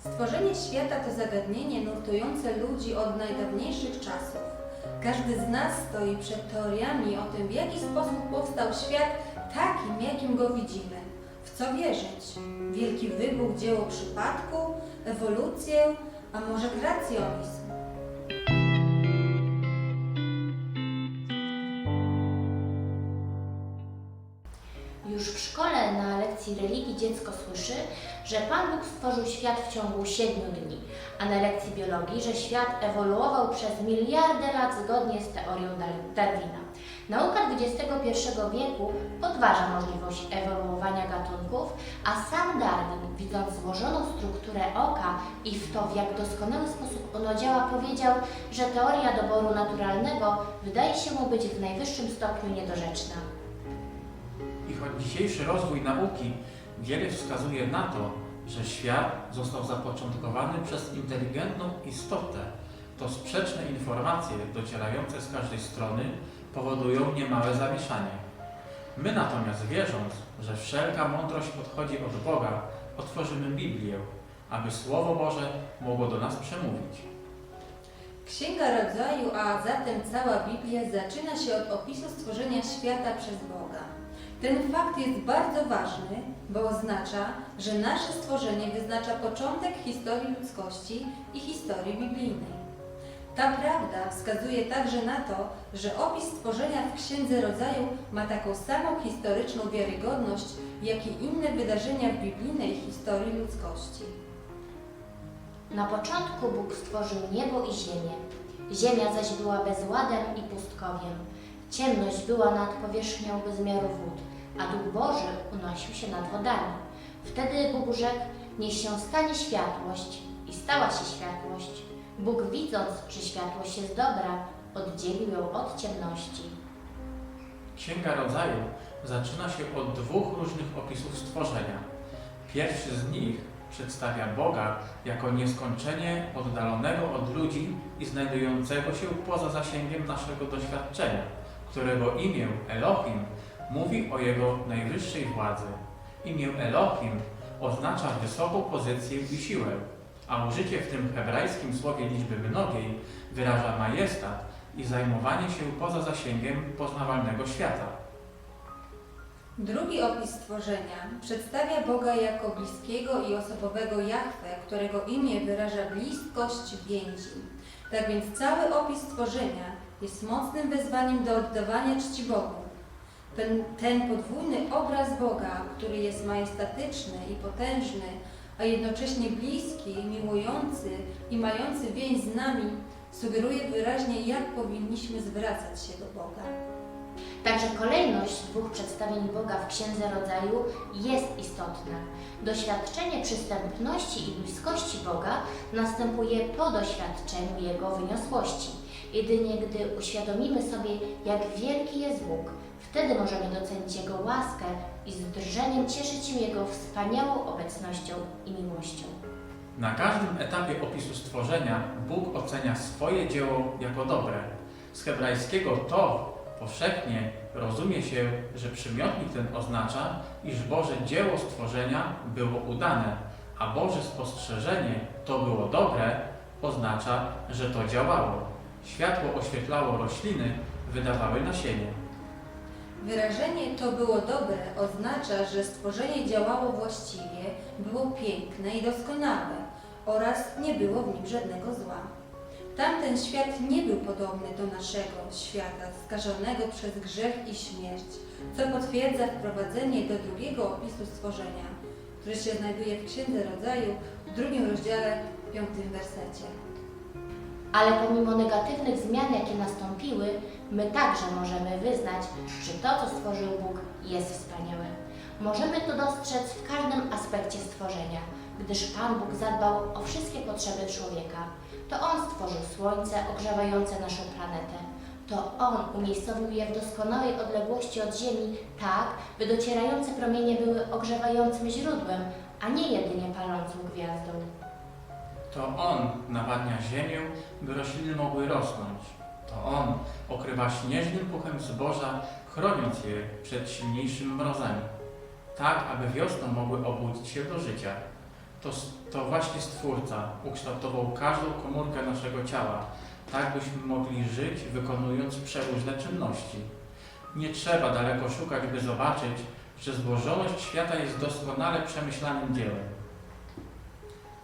Stworzenie świata to zagadnienie nurtujące ludzi od najdawniejszych czasów. Każdy z nas stoi przed teoriami o tym, w jaki sposób powstał świat takim, jakim go widzimy. W co wierzyć? Wielki wybuch, dzieło przypadku, ewolucję, a może kreacjonizm? Religii dziecko słyszy, że Pan Bóg stworzył świat w ciągu siedmiu dni, a na lekcji biologii, że świat ewoluował przez miliardy lat zgodnie z teorią Dar- Darwina. Nauka XXI wieku podważa możliwość ewoluowania gatunków, a sam Darwin, widząc złożoną strukturę oka i w to, w jak doskonały sposób ono działa, powiedział, że teoria doboru naturalnego wydaje się mu być w najwyższym stopniu niedorzeczna. Choć dzisiejszy rozwój nauki wiele wskazuje na to, że świat został zapoczątkowany przez inteligentną istotę, to sprzeczne informacje docierające z każdej strony powodują niemałe zamieszanie. My natomiast wierząc, że wszelka mądrość odchodzi od Boga, otworzymy Biblię, aby Słowo Boże mogło do nas przemówić. Księga Rodzaju, a zatem cała Biblia zaczyna się od opisu stworzenia świata przez Boga. Ten fakt jest bardzo ważny, bo oznacza, że nasze stworzenie wyznacza początek historii ludzkości i historii biblijnej. Ta prawda wskazuje także na to, że opis stworzenia w Księdze Rodzaju ma taką samą historyczną wiarygodność, jak i inne wydarzenia w biblijnej historii ludzkości. Na początku Bóg stworzył niebo i ziemię. Ziemia zaś była bezładem i pustkowiem. Ciemność była nad powierzchnią bezmiaru wód, a Duch Boży unosił się nad wodami. Wtedy Bóg rzekł, niech się stanie światłość i stała się światłość. Bóg widząc, że światłość jest dobra, oddzielił ją od ciemności. Księga Rodzaju zaczyna się od dwóch różnych opisów stworzenia. Pierwszy z nich przedstawia Boga jako nieskończenie oddalonego od ludzi i znajdującego się poza zasięgiem naszego doświadczenia, którego imię Elohim mówi o jego najwyższej władzy. Imię Elohim oznacza wysoką pozycję i siłę, a użycie w tym hebrajskim słowie liczby mnogiej wyraża majestat i zajmowanie się poza zasięgiem poznawalnego świata. Drugi opis stworzenia przedstawia Boga jako bliskiego i osobowego Jahwe, którego imię wyraża bliskość więzi. Tak więc cały opis stworzenia jest mocnym wezwaniem do oddawania czci Bogu. Ten, ten podwójny obraz Boga, który jest majestatyczny i potężny, a jednocześnie bliski, miłujący i mający więź z nami, sugeruje wyraźnie, jak powinniśmy zwracać się do Boga. Także kolejność dwóch przedstawień Boga w Księdze Rodzaju jest istotna. Doświadczenie przystępności i bliskości Boga następuje po doświadczeniu Jego wyniosłości. Jedynie gdy uświadomimy sobie, jak wielki jest Bóg, wtedy możemy docenić Jego łaskę i z drżeniem cieszyć się Jego wspaniałą obecnością i miłością. Na każdym etapie opisu stworzenia Bóg ocenia swoje dzieło jako dobre. Z hebrajskiego to powszechnie rozumie się, że przymiotnik ten oznacza, iż Boże dzieło stworzenia było udane, a Boże spostrzeżenie to było dobre, oznacza, że to działało. Światło oświetlało rośliny, wydawały nasienie. Wyrażenie to było dobre oznacza, że stworzenie działało właściwie, było piękne i doskonałe oraz nie było w nim żadnego zła. Tamten świat nie był podobny do naszego świata, skażonego przez grzech i śmierć, co potwierdza wprowadzenie do drugiego opisu stworzenia, który się znajduje w Księdze Rodzaju w drugim rozdziale, piątym wersecie. Ale pomimo negatywnych zmian, jakie nastąpiły, my także możemy wyznać, że to, co stworzył Bóg, jest wspaniałe. Możemy to dostrzec w każdym aspekcie stworzenia, gdyż Pan Bóg zadbał o wszystkie potrzeby człowieka. To On stworzył słońce ogrzewające naszą planetę. To On umiejscowił je w doskonałej odległości od Ziemi, tak, by docierające promienie były ogrzewającym źródłem, a nie jedynie palącą gwiazdą. To On nawadnia ziemię, by rośliny mogły rosnąć. To On okrywa śnieżnym puchem zboża, chroniąc je przed silniejszymi mrozami, tak aby wiosną mogły obudzić się do życia. To, to właśnie Stwórca ukształtował każdą komórkę naszego ciała, tak byśmy mogli żyć, wykonując przeróżne czynności. Nie trzeba daleko szukać, by zobaczyć, że złożoność świata jest doskonale przemyślanym dziełem.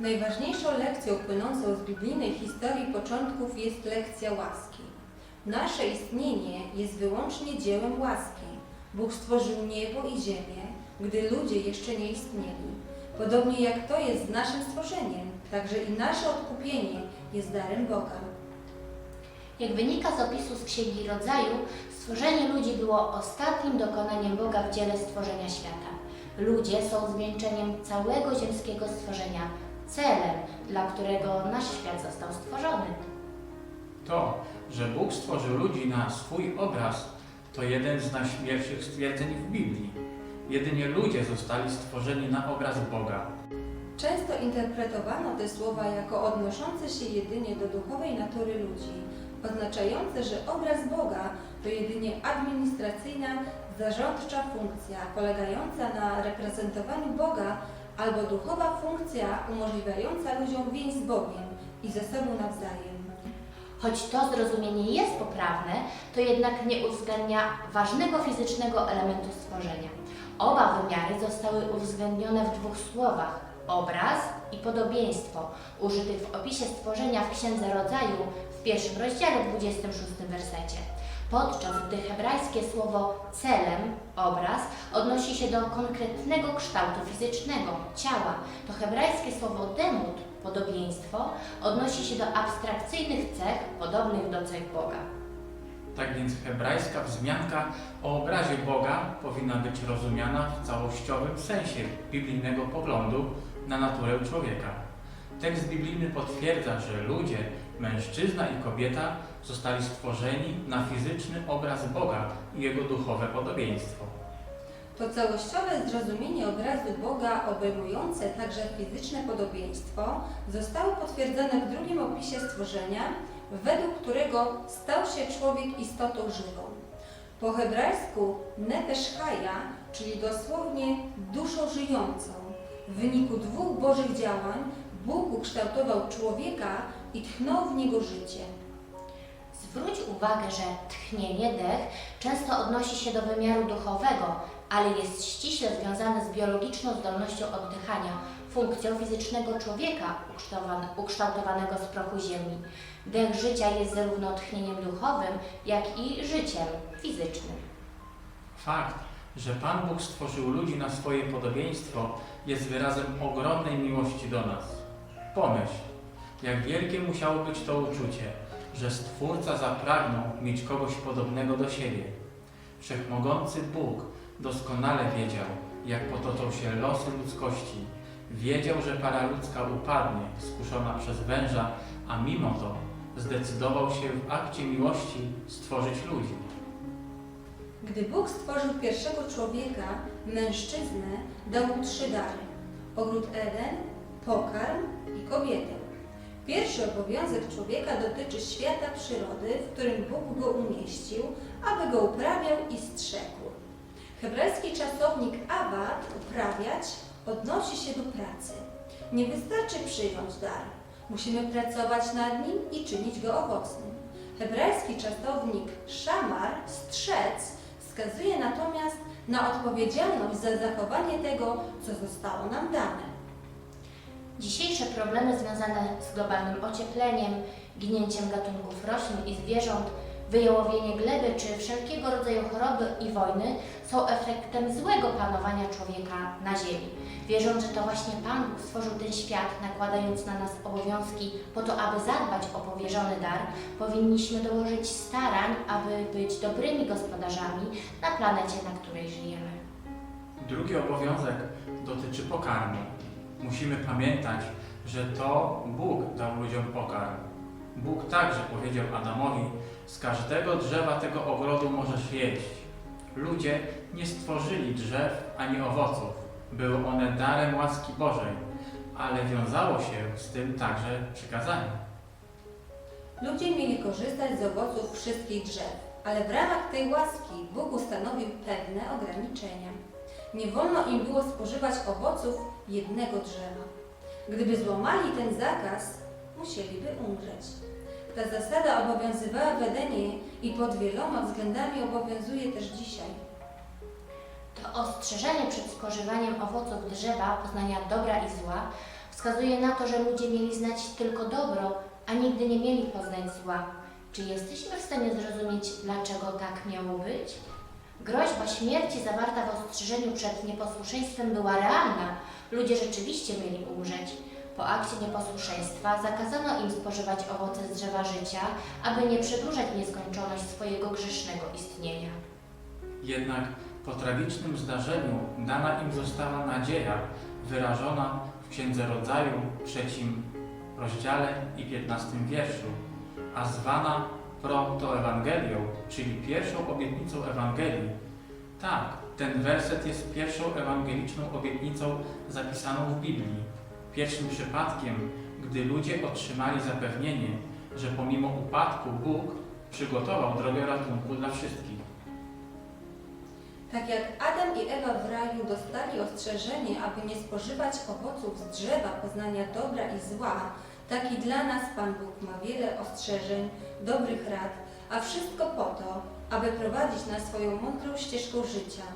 Najważniejszą lekcją płynącą z biblijnej historii początków jest lekcja łaski. Nasze istnienie jest wyłącznie dziełem łaski. Bóg stworzył niebo i ziemię, gdy ludzie jeszcze nie istnieli. Podobnie jak to jest z naszym stworzeniem, także i nasze odkupienie jest darem Boga. Jak wynika z opisu z Księgi Rodzaju, stworzenie ludzi było ostatnim dokonaniem Boga w dziele stworzenia świata. Ludzie są zwieńczeniem całego ziemskiego stworzenia, celem, dla którego nasz świat został stworzony. To, że Bóg stworzył ludzi na swój obraz, to jeden z najśmielszych stwierdzeń w Biblii. Jedynie ludzie zostali stworzeni na obraz Boga. Często interpretowano te słowa jako odnoszące się jedynie do duchowej natury ludzi, oznaczające, że obraz Boga to jedynie administracyjna, zarządcza funkcja polegająca na reprezentowaniu Boga albo duchowa funkcja umożliwiająca ludziom więź z Bogiem i ze sobą nawzajem. Choć to zrozumienie jest poprawne, to jednak nie uwzględnia ważnego fizycznego elementu stworzenia. Oba wymiary zostały uwzględnione w dwóch słowach obraz i podobieństwo, użytych w opisie stworzenia w Księdze Rodzaju w pierwszym rozdziale, 26 wersecie. Podczas gdy hebrajskie słowo celem, obraz, odnosi się do konkretnego kształtu fizycznego, ciała, to hebrajskie słowo demut, podobieństwo, odnosi się do abstrakcyjnych cech podobnych do cech Boga. Tak więc hebrajska wzmianka o obrazie Boga powinna być rozumiana w całościowym sensie biblijnego poglądu na naturę człowieka. Tekst biblijny potwierdza, że ludzie, mężczyzna i kobieta zostali stworzeni na fizyczny obraz Boga i jego duchowe podobieństwo. To całościowe zrozumienie obrazu Boga obejmujące także fizyczne podobieństwo zostało potwierdzone w drugim opisie stworzenia, według którego stał się człowiek istotą żywą. Po hebrajsku nefesh chaya, czyli dosłownie duszą żyjącą. W wyniku dwóch bożych działań Bóg ukształtował człowieka i tchnął w niego życie. Zwróć uwagę, że tchnienie, dech często odnosi się do wymiaru duchowego, ale jest ściśle związane z biologiczną zdolnością oddychania, funkcją fizycznego człowieka ukształtowan- ukształtowanego z prochu ziemi. Dech życia jest zarówno tchnieniem duchowym, jak i życiem fizycznym. Fakt, że Pan Bóg stworzył ludzi na swoje podobieństwo, jest wyrazem ogromnej miłości do nas. Pomyśl, jak wielkie musiało być to uczucie, że Stwórca zapragnął mieć kogoś podobnego do siebie. Wszechmogący Bóg doskonale wiedział, jak potoczą się losy ludzkości. Wiedział, że para ludzka upadnie, skuszona przez węża, a mimo to zdecydował się w akcie miłości stworzyć ludzi. Gdy Bóg stworzył pierwszego człowieka, mężczyznę, dał mu trzy dary: ogród Eden, pokarm i kobietę. Pierwszy obowiązek człowieka dotyczy świata przyrody, w którym Bóg go umieścił, aby go uprawiał i strzegł. Hebrajski czasownik awad, uprawiać, odnosi się do pracy. Nie wystarczy przyjąć dar. Musimy pracować nad nim i czynić go owocnym. Hebrajski czasownik szamar, strzec, wskazuje natomiast na odpowiedzialność za zachowanie tego, co zostało nam dane. Dzisiejsze problemy związane z globalnym ociepleniem, ginięciem gatunków roślin i zwierząt, wyjałowienie gleby czy wszelkiego rodzaju choroby i wojny są efektem złego panowania człowieka na Ziemi. Wierząc, że to właśnie Pan Bóg stworzył ten świat, nakładając na nas obowiązki po to, aby zadbać o powierzony dar, powinniśmy dołożyć starań, aby być dobrymi gospodarzami na planecie, na której żyjemy. Drugi obowiązek dotyczy pokarmu. Musimy pamiętać, że to Bóg dał ludziom pokarm. Bóg także powiedział Adamowi: Z każdego drzewa tego ogrodu możesz jeść. Ludzie nie stworzyli drzew ani owoców. Były one darem łaski Bożej, ale wiązało się z tym także przykazanie. Ludzie mieli korzystać z owoców wszystkich drzew, ale w ramach tej łaski Bóg ustanowił pewne ograniczenia. Nie wolno im było spożywać owoców jednego drzewa. Gdyby złamali ten zakaz, musieliby umrzeć. Ta zasada obowiązywała w Edenie i pod wieloma względami obowiązuje też dzisiaj. To ostrzeżenie przed spożywaniem owoców drzewa poznania dobra i zła wskazuje na to, że ludzie mieli znać tylko dobro, a nigdy nie mieli poznać zła. Czy jesteśmy w stanie zrozumieć, dlaczego tak miało być? Groźba śmierci zawarta w ostrzeżeniu przed nieposłuszeństwem była realna. Ludzie rzeczywiście mieli umrzeć. Po akcie nieposłuszeństwa zakazano im spożywać owoce z drzewa życia, aby nie przedłużać nieskończoność swojego grzesznego istnienia. Jednak po tragicznym zdarzeniu dana im została nadzieja wyrażona w Księdze Rodzaju, trzecim rozdziale i piętnastym wierszu, a zwana protoewangelią, czyli pierwszą obietnicą Ewangelii. Tak, ten werset jest pierwszą ewangeliczną obietnicą zapisaną w Biblii. Pierwszym przypadkiem, gdy ludzie otrzymali zapewnienie, że pomimo upadku Bóg przygotował drogę ratunku dla wszystkich. Tak jak Adam i Ewa w raju dostali ostrzeżenie, aby nie spożywać owoców z drzewa poznania dobra i zła, tak i dla nas Pan Bóg ma wiele ostrzeżeń, dobrych rad, a wszystko po to, aby prowadzić nas swoją mądrą ścieżką życia.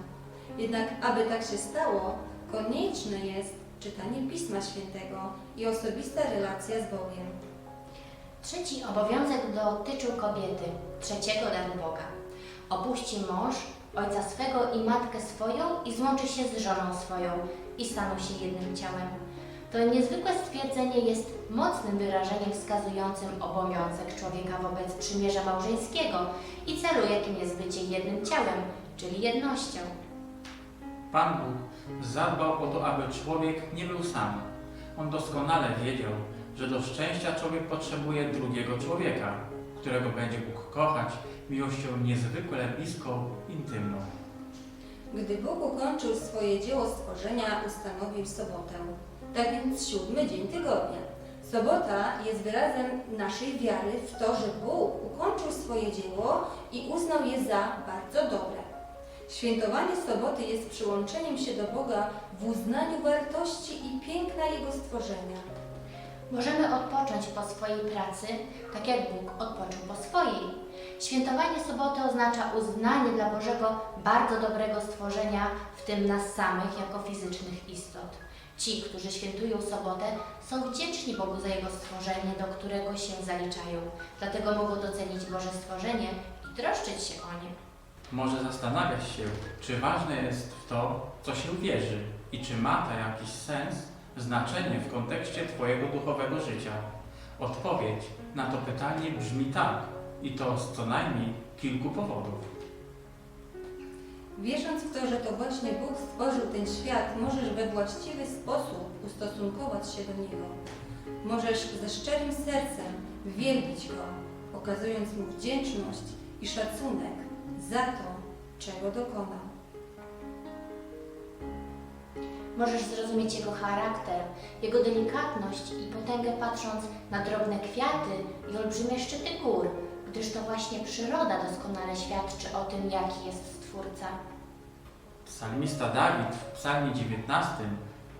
Jednak aby tak się stało, konieczne jest czytanie Pisma Świętego i osobista relacja z Bogiem. Trzeci obowiązek dotyczył kobiety, trzeciego daru Boga. Opuści mąż ojca swego i matkę swoją i złączy się z żoną swoją i staną się jednym ciałem. To niezwykłe stwierdzenie jest mocnym wyrażeniem wskazującym obowiązek człowieka wobec przymierza małżeńskiego i celu, jakim jest bycie jednym ciałem, czyli jednością. Pan Bóg zadbał o to, aby człowiek nie był sam. On doskonale wiedział, że do szczęścia człowiek potrzebuje drugiego człowieka, którego będzie Bóg kochać miłością niezwykle bliską, intymną. Gdy Bóg ukończył swoje dzieło stworzenia, ustanowił sobotę. Tak więc siódmy dzień tygodnia. Sobota jest wyrazem naszej wiary w to, że Bóg ukończył swoje dzieło i uznał je za bardzo dobre. Świętowanie soboty jest przyłączeniem się do Boga w uznaniu wartości i piękna Jego stworzenia. Możemy odpocząć po swojej pracy, tak jak Bóg odpoczął po swojej. Świętowanie soboty oznacza uznanie dla Bożego bardzo dobrego stworzenia, w tym nas samych jako fizycznych istot. Ci, którzy świętują sobotę, są wdzięczni Bogu za Jego stworzenie, do którego się zaliczają. Dlatego mogą docenić Boże stworzenie i troszczyć się o nie. Może zastanawiać się, czy ważne jest w to, co się wierzy i czy ma to jakiś sens, znaczenie w kontekście Twojego duchowego życia. Odpowiedź na to pytanie brzmi tak i to z co najmniej kilku powodów. Wierząc w to, że to właśnie Bóg stworzył ten świat, możesz we właściwy sposób ustosunkować się do Niego. Możesz ze szczerym sercem wielbić Go, okazując Mu wdzięczność i szacunek za to, czego dokonał. Możesz zrozumieć Jego charakter, Jego delikatność i potęgę patrząc na drobne kwiaty i olbrzymie szczyty gór, gdyż to właśnie przyroda doskonale świadczy o tym, jaki jest Stwórca. Psalmista Dawid w psalmie 19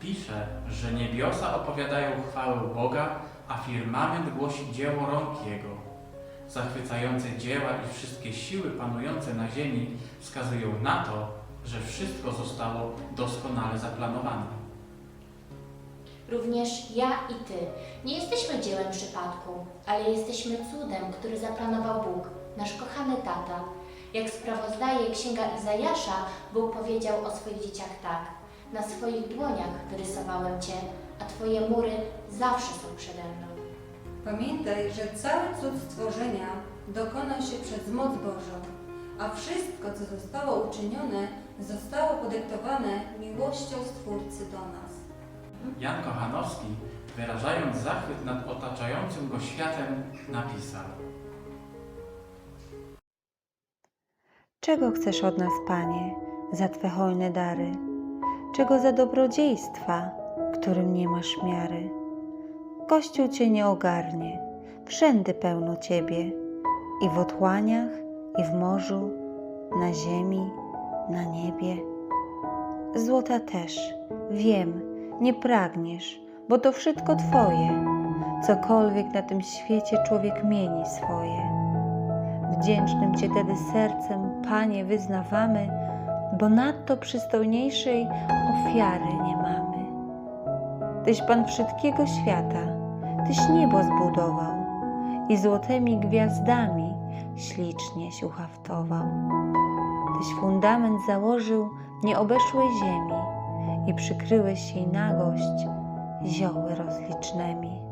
pisze, że niebiosa opowiadają chwałę Boga, a firmament głosi dzieło rąk Jego. Zachwycające dzieła i wszystkie siły panujące na ziemi wskazują na to, że wszystko zostało doskonale zaplanowane. Również ja i Ty nie jesteśmy dziełem przypadku, ale jesteśmy cudem, który zaplanował Bóg, nasz kochany tata. Jak sprawozdaje Księga Izajasza, Bóg powiedział o swoich dzieciach tak. Na swoich dłoniach wyrysowałem Cię, a Twoje mury zawsze są przede mną. Pamiętaj, że cały cud stworzenia dokonał się przez moc Bożą, a wszystko, co zostało uczynione, zostało podyktowane miłością Stwórcy do nas. Jan Kochanowski, wyrażając zachwyt nad otaczającym go światem, napisał Czego chcesz od nas, Panie, za Twe hojne dary? Czego za dobrodziejstwa, którym nie masz miary? Kościół Cię nie ogarnie, wszędy pełno Ciebie, i w otchłaniach, i w morzu, na ziemi, na niebie. Złota też, wiem, nie pragniesz, bo to wszystko Twoje. Cokolwiek na tym świecie człowiek mieni swoje. Wdzięcznym Cię tedy sercem, Panie, wyznawamy, bo nadto przystojniejszej ofiary nie mamy. Tyś Pan wszystkiego świata, Tyś niebo zbudował i złotymi gwiazdami ślicznie się uhaftował. Tyś fundament założył nieobeszłej ziemi i przykryłeś jej nagość zioły rozlicznymi.